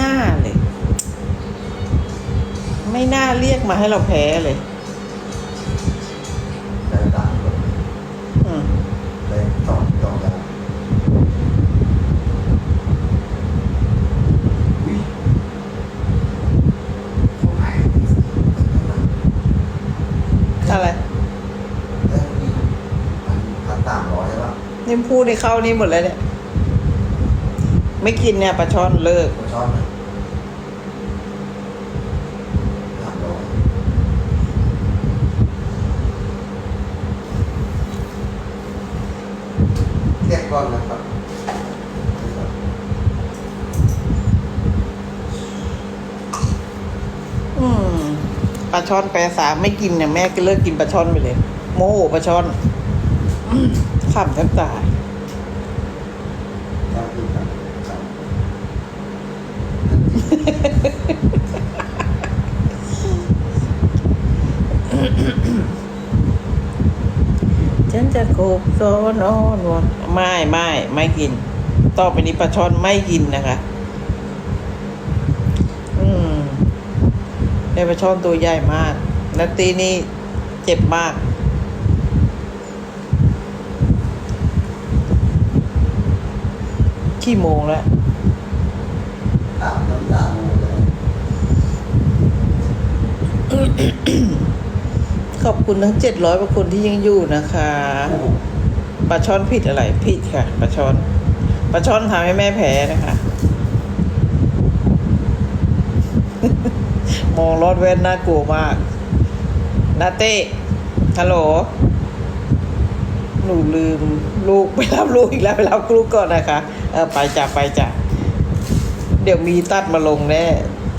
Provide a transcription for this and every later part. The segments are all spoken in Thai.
น่าเลย ไม่น่าเรียกมาให้เราแพ้เลยใช้ตามกฎอืมใช้สองสองอย่างอุ๊ยเขาหายไปสิอะไรเอ้ยนี่มันพันสามร้อยใช่ป่ะนี่พูดในเข้านี่หมดแล้วเนี่ย ไม่กินเนี่ยปลาช่อนเลิก ผมชอบนะสามร้อยเรียกก่อนนะครับอืมปลาช่อนแปรสามไม่กินเนี่ยแม่ก็เลิกกินปลาช่อนไปเลย โมโหปลาช่อนอืมขำแทบตาย ชอบกินครับครับ ฉันจะ โซนอนวนไม่ไม่ไม่กิน ต่อไปนี้ปลาช่อนไม่กินนะคะ อืมได้ปลาช่อนตัวใหญ่มากแล้วตีนี่เจ็บมากขี้โมงแล้วตามน้ำตาลเลย ขอบคุณทั้งเจ็ดร้อยกว่าคนที่ยังอยู่นะคะปลาช่อนผิดอะไรผิดค่ะปลาช่อนปลาช่อนทำให้แม่แพ้นะคะ มองรอดแว่นน่ากลัวมากนาเต้ฮัลโหลหนูลืมลูกไปรับลูกอีกแล้วไปรับลูกก่อนนะคะเออไปจ้ะไปจ้ะเดี๋ยวมีตัดมาลงแน่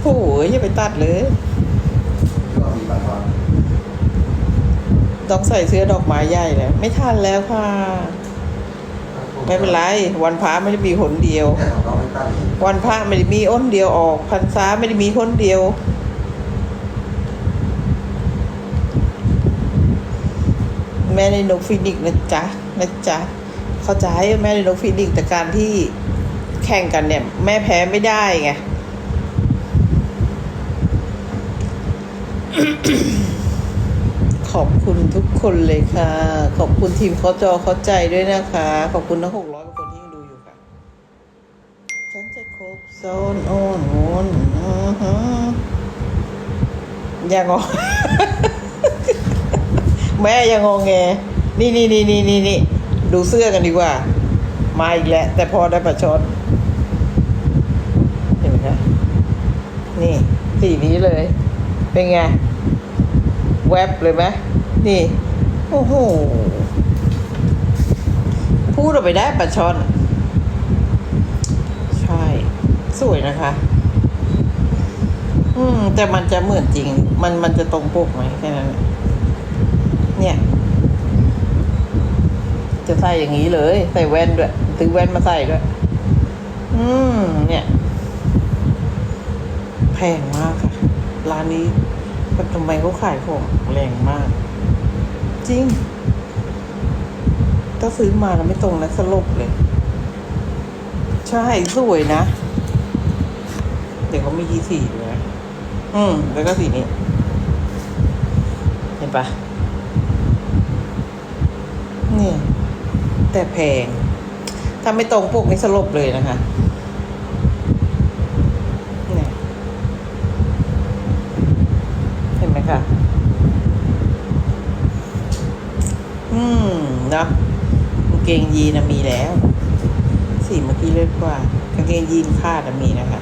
โอ้ยอย่าไปตัดเลย ก็มีปลาทอด ต้องใส่เสื้อดอกไม้ใหญ่แล้วไม่ทันแล้วค่ะ ไม่เป็นไร วันพระไม่ได้มีหนเดียวแต่ของเราไม่ตั้งเองวันพระไม่ได้มีอ้นเดียวออกพรรษาไม่ได้มีคนเดียวแม่ในนกฟินิกซ์นะจ๊ะนะจ๊ะเข้าใจแม่ในนกฟินิกซ์แต่การที่แข่งกันเนี่ย แม่แพ้ไม่ได้ไง ขอบคุณทุกคนเลยค่ะ ขอบคุณทีมเขาจอเข้าใจด้วยนะคะ ขอบคุณทั้งหกร้อยคนที่ยังดูอยู่ค่ะ ฉันจะครบโซนโอนโอนอื้อย่างอแม่ยังงอแงนี่นี่นี่นี่นี่นี่ดูเสื้อกันดีกว่า มาอีกแล้ว แต่พอได้ประชดเห็นไหมคะนี่สีนี้เลย เป็นไง แวบเลยไหมนี่ โอ้โห พูดออกไปได้ปลาช่อน ใช่ สวยนะคะ อืม แต่มันจะเหมือนจริง มันมันจะตรงปกไหมแค่นั้นเนี่ย จะใส่อย่างนี้เลย ใส่แว่นด้วยซื้อแว่นมาใส่ด้วย อืม เนี่ย แพงมากค่ะ ร้านนี้ แบบทำไมเขาขายของแรงมาก จริง ถ้าซื้อมาแล้วไม่ตรงนะสลบเลย ใช่ สวยนะ เดี๋ยวเขามีกี่สีด้วยนะอืม แล้วก็สีนี้ เห็นปะนี่ แต่แพง ถ้าไม่ตรงปกนี่สลบเลยนะคะเนี่ยเห็นไหมคะ อืม เนอะกางเกงยีนะมีแล้ว สีเมื่อกี้เลือกว่ากางเกงยีนคาดมีนะคะ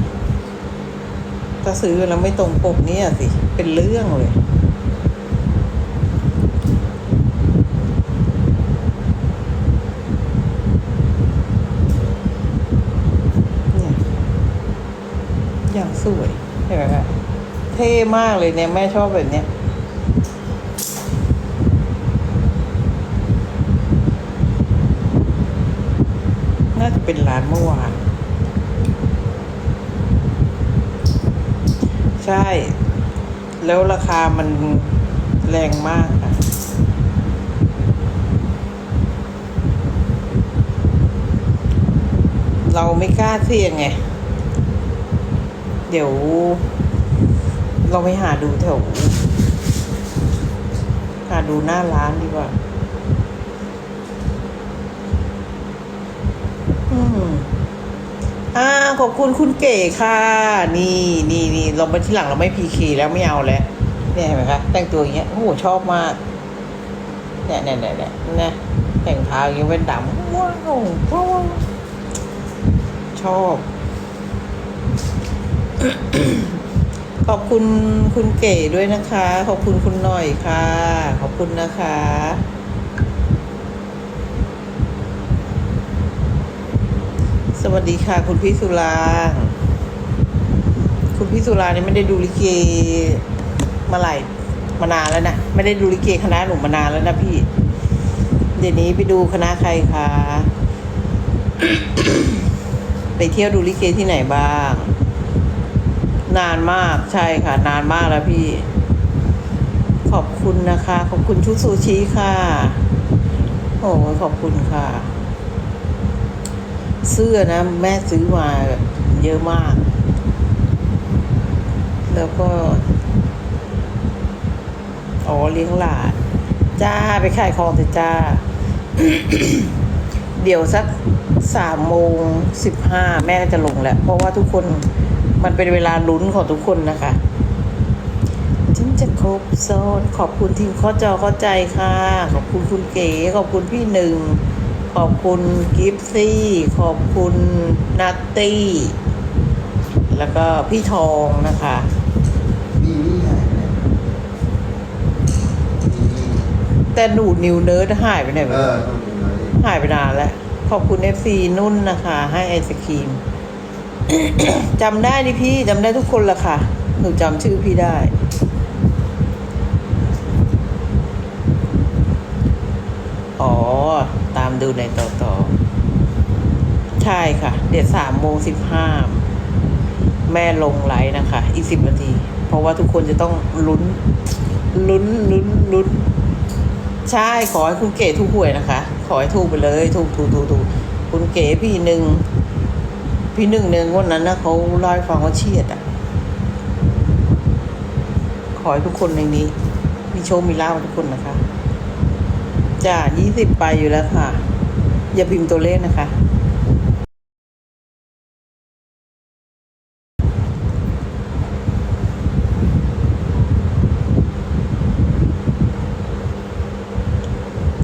ถ้าซื้อแล้วไม่ตรงปกเนี่ยสิ เป็นเรื่องเลยเนี่ยอย่างสวยเห็นไหมคะเท่มากเลยเนี่ย แม่ชอบแบบเนี้ย น่าจะ เป็นร้านเมื่อวาน ใช่ แล้วราคามันแรงมากค่ะเราไม่กล้าเสี่ยงไง เดี๋ยว เราไปหาดูแถว หาดูหน้าร้านดีกว่า อ่าขอบคุณคุณเก๋ค่ะ นี่นี่นี่เราไปที่หลังเราไม่พีเคแล้วไม่เอาแล้วเนี่ยเห็นไหมคะแต่งตัวอย่างเงี้ยโอ้โหชอบมากเนี่ยเนี่ยเนี่ยเนี่ยนะแต่งเท้าอย่างเงี้ยเป็นดำว้าวว้าวชอบ ขอบคุณคุณเก๋ด้วยนะคะ ขอบคุณคุณหน่อยค่ะ ขอบคุณนะคะ วัสดีค่ะ คุณพี่สุรางค์คุณพี่สุรางค์นี่ไม่ได้ดูลิเกมาหลายมานานแล้วนะไม่ได้ดูลิเกคณะหนูมานานแล้วนะพี่ เดี๋ยวนี้ไปดูคณะใครคะไปเที่ยวดูลิเกที่ไหนบ้าง นานมากใช่ค่ะ นานมากแล้วพี่ ขอบคุณนะคะ ขอบคุณชุดซูชิค่ะ โอ้ยขอบคุณค่ะ เสื้อนะ แม่ซื้อมาเยอะมาก แล้วก็ อ๋อเลี้ยงหลานจ้าไปขายของเถอะจ้า เดี๋ยวสักสามโมงสิบห้าแม่ก็จะลงแล้ว เพราะว่าทุกคนมันเป็นเวลาลุ้นของทุกคนนะคะฉันจะครบโซนขอบคุณทีมข้อจอเข้าใจค่ะ ขอบคุณคุณเก๋ ขอบคุณพี่หนึ่ง ขอบคุณกิฟซี่ ขอบคุณนัตตี้ แล้วก็พี่ทองนะคะนี่นี่หายไปไหนนี่นี่แต่หนูนิวเนิร์ดหายไปไหนเอวะอต้องดูหน่อยดิหายไปนานแล้ว ขอบคุณเอฟซีนุ่นนะคะ ให้ไอศครีม จำได้นี่พี่จำได้ทุกคนละค่ะ หนูจำชื่อพี่ได้ อ๋อตาม ดูในต่อต่อ ใช่ค่ะ เดี๋ยวสามโมงสิบห้าแม่ลงไลน์นะคะ อีกสิบนาที เพราะว่าทุกคนจะต้องลุ้น ลุ้นลุ้นลุ้น ใช่ ขอให้คุณเก๋ถูกหวยนะคะ ขอให้ถูกไปเลย ถูกถูกถูกถูกคุณเก๋พี่หนึ่ง พี่หนึ่งหนึ่งวันนั้นนะเขาเล่าให้ฟังว่าเฉียดอะ ขอให้ทุกคนในนี้ มีโชคมีลาภทุกคนนะคะจ้ายี่สิบไปอยู่แล้วค่ะ อย่าพิมพ์ตัวเลขนะคะ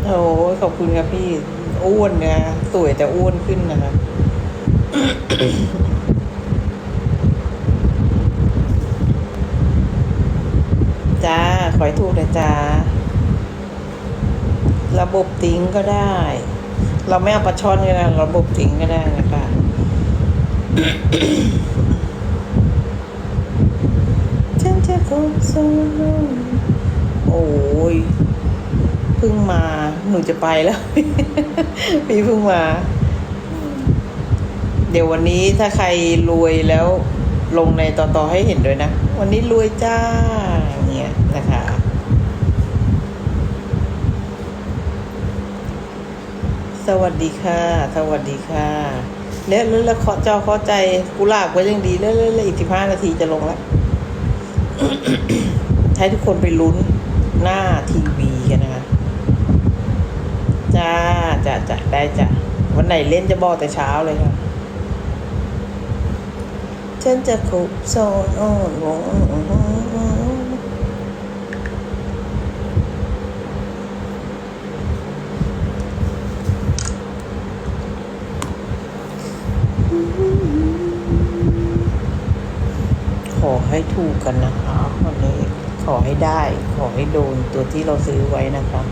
โอ้ยขอบคุณครับพี่ อ้วนนะสวยแต่อ้วนขึ้นนะคะจ้า ขอให้ถูกนะจ้า ระบบติ้งก็ได้ เราไม่เอาปลาช่อนก็ได้เระบบติ้งก็ได้นะคะฉันจะคงสู้โอ้ยเพิ่งมา หนูจะไปแล้วพี่เพิ่งมา เดี๋ยววันนี้ถ้าใครรวยแล้วลงในต่อต่อให้เห็นด้วยนะ วันนี้รวยจ้าเนี่ยนะคะ สวัสดีค่ะ สวัสดีค่ะแล้วแล้วแล้วขอเจ้าเข้าใจกุหลาบก็ยังดีแล้วแล้วแล้วอีกสิบห้านาทีจะลงแล้วให้ทุกคนไปลุ้นหน้าทีวีกันนะคะจ้าจ้าจ้าได้จ้ะวันไหนเล่นจะบอกแต่เช้าเลยค่ะฉันจะคุบโซนอ้อนวอน ขอให้ถูกกันนะคะวันนี้ขอให้ได้ ขอให้โดนตัวที่เราซื้อไว้นะคะ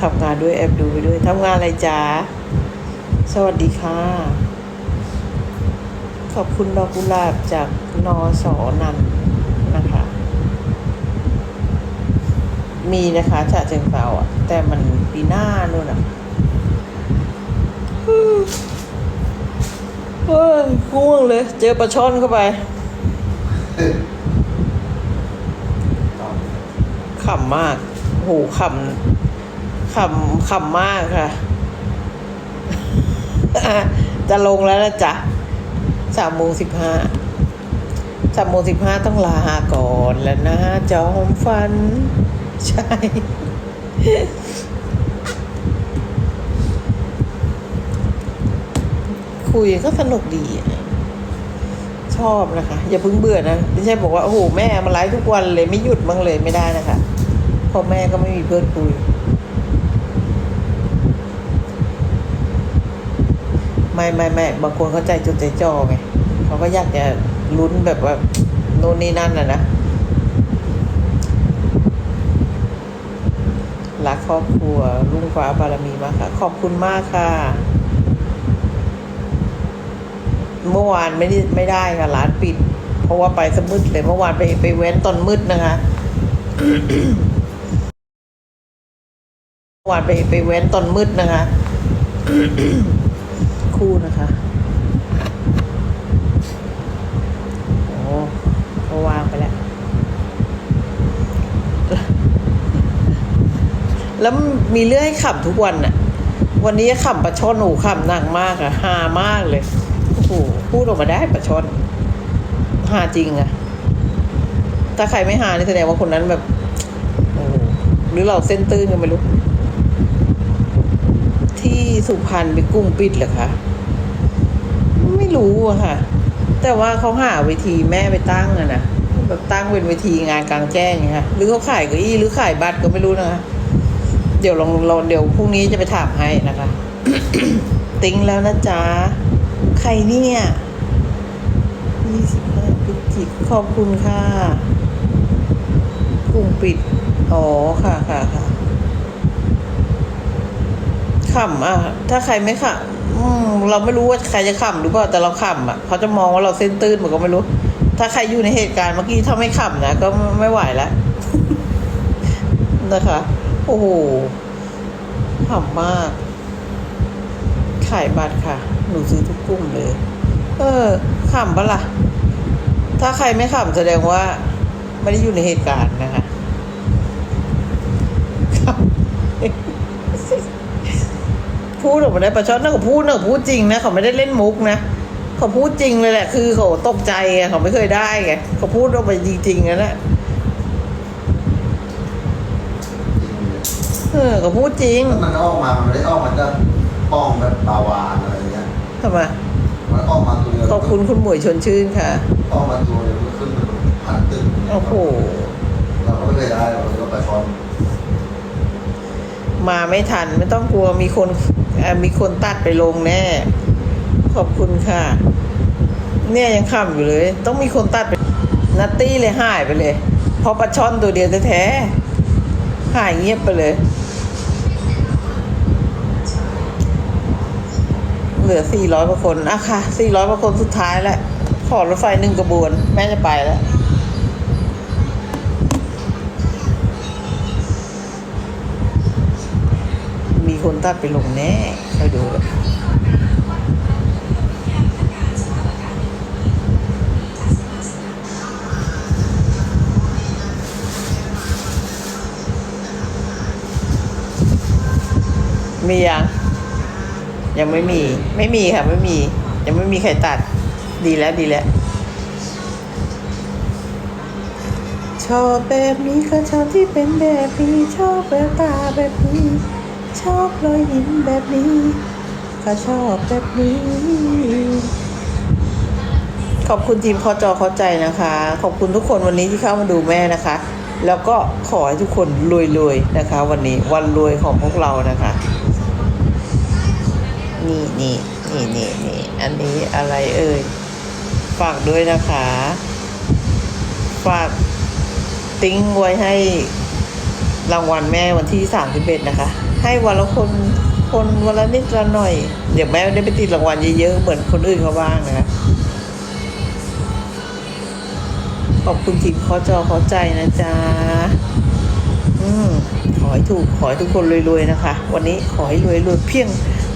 ทำงานด้วยแอบดูไปด้วยทำงานอะไรจ๊ะสวัสดีค่ะ ขอบคุณดอกกุหลาบจากนอสอนันนะคะ มีนะคะฉะเชิงเซาอะ แต่มันปีหน้านู่นอะ เฮ้ยง่วงเลย เจอปลาช่อนเข้าไปขำมาก โหขำขำขำมากค่ะ จะลงแล้วนะจ๊ะสามโมงสิบห้าสามโมงสิบห้าต้องลาก่อนแล้วนะจอมฟัน ใช่ คุยก็สนุกดี ชอบนะคะ อย่าเพิ่งเบื่อนะไม่ใช่บอกว่าโอ้โหแม่มาไลฟ์ทุกวันเลยไม่หยุดบ้างเลยไม่ได้นะคะเพราะแม่ก็ไม่มีเพื่อนคุยไม่ไม่ไม่บางคนเข้าใจจดใจจ่อไงเขาก็อยากจะลุ้นแบบว่าโน่นนี่นั่นน่ะนะรักครอบครัวลุงฟ้าบารมีมากค่ะ ขอบคุณมากค่ะ เมื่อวานไม่ได้ไม่ได้ค่ะร้านปิด เพราะว่าไปสมืดเลยเมื่อวานไปไปเว้นตอนมืดนะคะเมื่อวานไปไปเว้นตอนมืดนะคะคู่นะคะโอ้เขาวางไปแล้ว แล้วมีเรื่องให้ขำทุกวันน่ะวันนี้ขำปลาช่อนหนูขำหนักมากอะฮามากเลย โอ้โหพูดออกมาได้ปลาช่อนฮาจริงอะถ้าใครไม่ฮานี่แสดงว่าคนนั้นแบบหรือเราเส้นตื้นกันไม่รู้ ที่สุพรรณไปกุ้งปิดเหรอคะไม่รู้อะค่ะ แต่ว่าเขาหาเวทีแม่ไปตั้งอะนะแบบตั้งเป็นเวทีงานกลางแจ้งไงคะหรือเขาขายเก้าอี้หรือขายบัตรก็ไม่รู้นะคะเดี๋ยวลองลองเดี๋ยวพรุ่งนี้จะไปถามให้นะคะ ติ้งแล้วนะจ๊ะ รเนี่ยยี่สิบห้าพฤศจิกขอบคุณค่ะกลุ่มปิด อ๋อ ค่ะค่ะค่ะขำอะ ถ้าใครไม่ขำเราไม่รู้ว่าใครจะขำหรือเปล่า แต่เราขำอะ เขาจะมองว่าเราเส้นตื้นเหมือนก็ไม่รู้ ถ้าใครอยู่ในเหตุการณ์เมื่อกี้ถ้าไม่ขำนะก็ไม่ไหวแล้วนะคะ โอ้โหขำมาก ขายบัตรค่ะ หนูซื้อทุกกลุ่มเลย เออขำปะล่ะ ถ้าใครไม่ขำแสดงว่า ไม่ได้อยู่ในเหตุการณ์นะคะขำพูดออกมาได้ประชดนะเขาพูดนะเขาพูดจริงนะเขาไม่ได้เล่นมุกนะเขาพูดจริงเลยแหละ คือเขาตกใจไงเขาไม่เคยได้ไงเขาพูดออกมาจริงๆนะนะเออเขาพูดจริง มันออกมา มันไม่ได้ออกมาจะป้องแบบปาวานอะไร เงี้ยทำไมมันออกมาตัวเดียวขอบคุณคุณหมวยชวนชื่นค่ะออกมาตัวเดียวก็ขึ้นไปพันตึ้งโอ้โหเราก็ไม่เคยได้เราก็ไปฟอนมาไม่ทันไม่ต้องกลัวมีคนเอ่อมีคนตัดไปลงแน่ ขอบคุณค่ะ เนี่ยยังขำอยู่เลย ต้องมีคนตัดไปนัตตี้เลยหายไปเลย เพราะปลาช่อนตัวเดียวแท้ๆหายเงียบไปเลย เหลือสี่ร้อยกว่าคนอะค่ะสี่ร้อยกว่าคนสุดท้ายแล้วขอรถไฟหนึ่งกระบวน แม่จะไปแล้วมีคนตัดไปลงแน่ไปดูเลยมียัง ยังไม่มี ไม่มีค่ะ ไม่มี ยังไม่มีใครตัด ดีแล้วดีแล้ว ชอบแบบนี้ก็ชอบที่เป็นแบบนี้ชอบแววตาแบบนี้ ชอบรอยยิ้มแบบนี้ ก็ชอบแบบนี้ ขอบคุณทีมคอจอเข้าใจนะคะ ขอบคุณทุกคนวันนี้ที่เข้ามาดูแม่นะคะ แล้วก็ขอให้ทุกคนรวยๆนะคะ วันนี้วันรวยของพวกเรานะคะ นี่นี่นี่นี่นี่อันนี้อะไรเอ่ย ฝากด้วยนะคะ ฝากติ้งไว้ให้รางวัลแม่วันที่สามสิบเอ็ดนะคะ ให้วันละคนคนวันละนิดละหน่อย เดี๋ยวแม่ได้ไปติดรางวัลเยอะๆเหมือนคนอื่นเขาบ้างนะคะขอบคุณทีมขอจอขอใจนะจ๊ะอืมขอให้ถูก ขอให้ทุกคนรวยๆนะคะ วันนี้ขอให้รวยรวยเพียง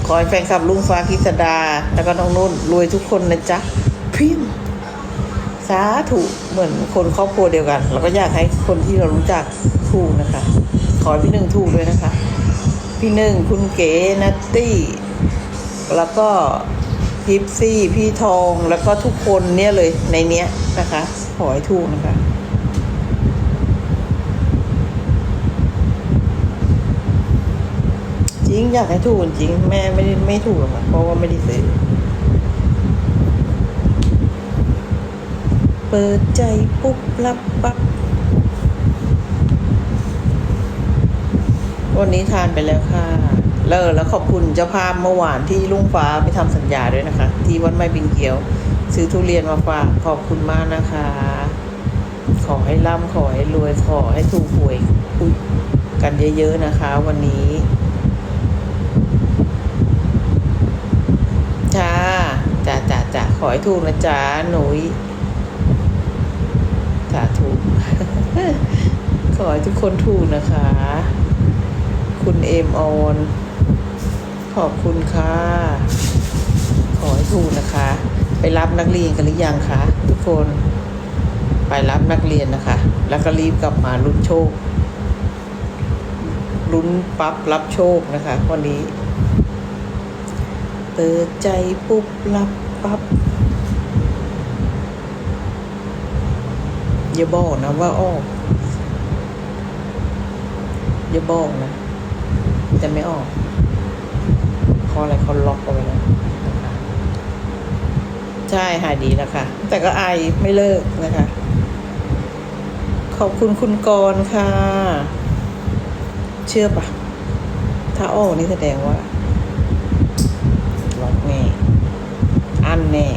ขอให้แฟนคลับลุงฟ้ากิษดา แล้วก็น้องนุ่นรวยทุกคนนะจ๊ะเพียงสาธุเหมือนคนครอบครัวเดียวกันเราก็อยากให้คนที่เรารู้จักถูกนะคะ ขอให้พี่หนึ่งถูกด้วยนะคะ พี่หนึ่งคุณเก๋นัตตี้แล้วก็กิฟซี่พี่ทองแล้วก็ทุกคนเนี่ยเลยในเนี้ยนะคะ ขอให้ถูกนะคะ ริงอยากให้ถูกจริง แม่ไม่ได้ไม่ถูกหรอกค่ะเพราะว่าไม่ได้ซื้อ เปิดใจปุ๊บรับปั๊บวันนี้ทานไปแล้วค่ะเลิกแล้วขอบคุณเจ้าภาพเมื่อวานที่ลุงฟ้าไปทำสัญญาด้วยนะคะ ที่วัดไม้บินเกียว ซื้อทุเรียนมาฝากขอบคุณมากนะคะ ขอให้ร่ำขอให้รวยขอให้ถูกหวยกันเยอะๆนะคะ วันนี้ จ้าจ้าจ้าจ้าขอให้ถูกนะจ๊ะหนุยจ้าถูกขอให้ทุกคนถูกนะคะ คุณเอมออน ขอบคุณค่ะ ขอให้ถูกนะคะ ไปรับนักเรียนกันหรือยังคะทุกคนไปรับนักเรียนนะคะ แล้วก็รีบกลับมาลุ้นโชคลุ้นปั๊บรับโชคนะคะวันนี้ เปิดใจปุ๊บรับปั๊บอย่าบอกนะว่าออกอย่าบอกนะจะไม่ออกเพราะอะไรเขาล็อกเอาไว้แล้วนะใช่หายดีแล้วค่ะแต่ก็ไอไม่เลิกนะคะ ขอบคุณคุณกรค่ะ เชื่อปะถ้าออกนี่แสดงว่า ล็อกแน่ อันแน่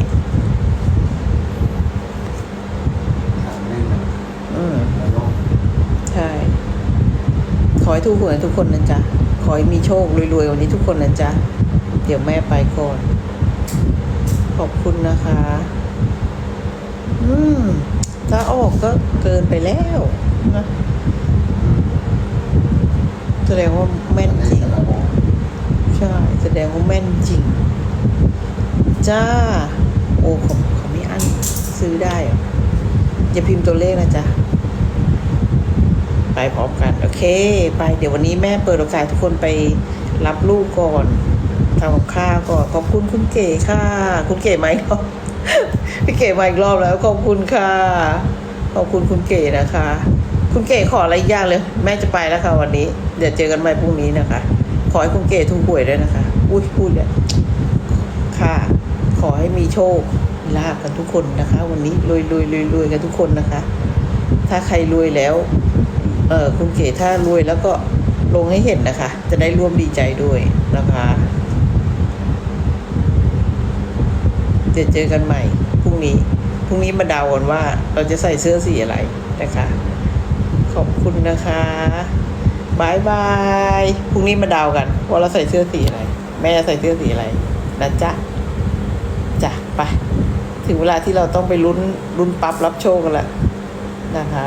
ทางแน่นนะอืมแล้วก็ใช่ ขอให้ทุกคนทุกคนนะจ๊ะ ขอให้มีโชครวยๆวันนี้ทุกคนนะจ๊ะ เดี๋ยวแม่ไปก่อน ขอบคุณนะคะ อืม ถ้าออกก็เกินไปแล้วนะแสดงว่าแม่นจริง แต่ละบอกใช่ แสดงว่าแม่นจริง จ้า โอ้ขาเขาไม่อั้นซื้อได้อย่าพิมพ์ตัวเลขนะจ๊ะ ไปพร้อมกัน โอเค ไป เดี๋ยววันนี้แม่เปิดโอกาสทุกคนไปรับลูกก่อนทำกับข้าวก่อนขอบคุณคุณเก๋ค่ะ คุณเก๋ไหมรอบพี่เก๋มาอีกรอบแล้วขอบคุณค่ะ ขอบคุณคุณเก๋นะคะ คุณเก๋ขออะไรยางเลย แม่จะไปแล้วค่ะวันนี้ เดี๋ยวเจอกันใหม่พรุ่งนี้นะคะ ขอให้คุณเก๋ถูกหวยด้วยนะคะอุ้ยพูดเลยค่ะ ขอให้มีโชคลาภกันทุกคนนะคะ วันนี้รวยรวยรวยรวยกันทุกคนนะคะ ถ้าใครรวยแล้ว เออคุณเก๋ถ้ารวยแล้วก็ลงให้เห็นนะคะ จะได้ร่วมดีใจด้วยนะคะเดี๋ยวเจอกันใหม่พรุ่งนี้พรุ่งนี้มาเดากันว่าเราจะใส่เสื้อสีอะไรนะคะ ขอบคุณนะคะ บายบายพรุ่งนี้มาเดากันว่าเราใส่เสื้อสีอะไร แม่จะใส่เสื้อสีอะไรนะจ๊ะจ้ะไปถึงเวลาที่เราต้องไปลุ้นลุ้นปั๊บรับโชคกันแล้วนะคะ